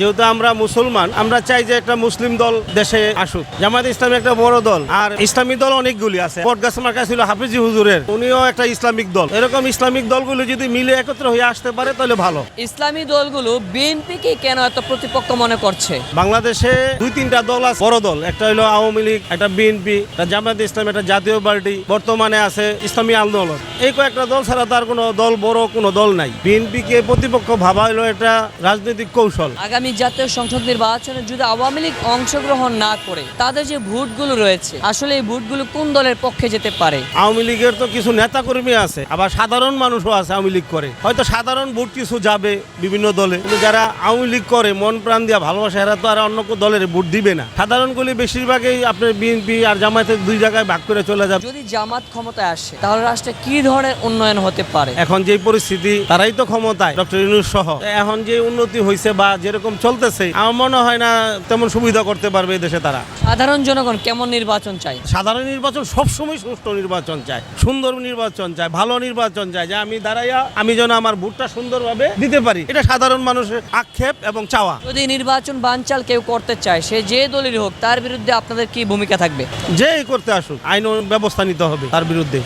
যেহেতু আমরা মুসলমান আমরা চাই যে একটা মুসলিম দল দেশে আসুক। জামাত ইসলামী একটা বড় দল আর ইসলামী দল অনেকগুলি আছে। বটগাছ মার্কা ছিল হাফিজি হুজুরের উনিও একটা ইসলামিক দল। এরকম ইসলামিক দলগুলো যদি মিলে একত্র হয়ে আসতে পারে তাহলে ভালো। ইসলামী দলগুলো বিএনপিকে কেন এত প্রতিপক্ষ মনে করছে? বাংলাদেশে দুই তিনটা দল আছে বড় দল। একটা হলো আওয়ামী লীগ একটা বিএনপি একটা জামাত ইসলাম একটা জাতীয় পার্টি। বর্তমানে আছে ইসলামী আন্দোলন। এই কয়েকটা দল ছাড়া তার কোনো দল বড় কোনো দল নাই। বিএনপি কে প্রতিপক্ষ ভাবা হলো একটা রাজনৈতিক কৌশল। আগামী জাতীয় সংসদ নির্বাচনে যদি আওয়ামী লীগ অংশগ্রহণ না করে তাদের যে ভোটগুলো রয়েছে আসলে এই ভোটগুলো কোন দলের পক্ষে যেতে পারে? আওয়ামী লীগের তো কিছু নেতা কর্মী আছে আবার সাধারণ মানুষও আছে আওয়ামী লীগ করে। হয়তো সাধারণ ভোট কিছু যাবে বিভিন্ন দলে কিন্তু যারা আওয়ামী লীগ করে মন প্রাণ দিয়া ভালোবাসে এরা তো আর অন্য কোনো দলের ভোট দিবে না। সাধারণগুলি বেশিরভাগই আপনার বিএনপি আর জামায়াতের দুই জায়গায় ভাগ করে চলে যাবে। যদি জামাত ক্ষমতায় আসে তাহলে রাষ্ট্রে কি ধরনের উন্নয়ন হতে পারে? এখন যে পরিস্থিতি তারাই তো ক্ষমতায় ডক্টর ইউনুস সহ। এখন যে উন্নতি হয়েছে বা যেরকম চলতেছে। আমার মনে হয় না তেমন সুবিধা করতে পারবে এই দেশে তারা। সাধারণ জনগণ কেমন নির্বাচন চাই সাধারণ নির্বাচন সবসময় সুষ্ঠু নির্বাচন চায় সুন্দর নির্বাচন চায় ভালো নির্বাচন চায় যে আমি দাঁড়াইয়া আমি যেন আমার ভোটটা সুন্দরভাবে দিতে পারি। এটা সাধারণ মানুষের আক্ষেপ এবং চাওয়া। যদি নির্বাচন বানচাল কেউ করতে চায় সে যে দলেরই হোক তার বিরুদ্ধে আপনাদের কি ভূমিকা থাকবে? যে করতে আসুক আইন ব্যবস্থা নিতে হবে তার বিরুদ্ধে।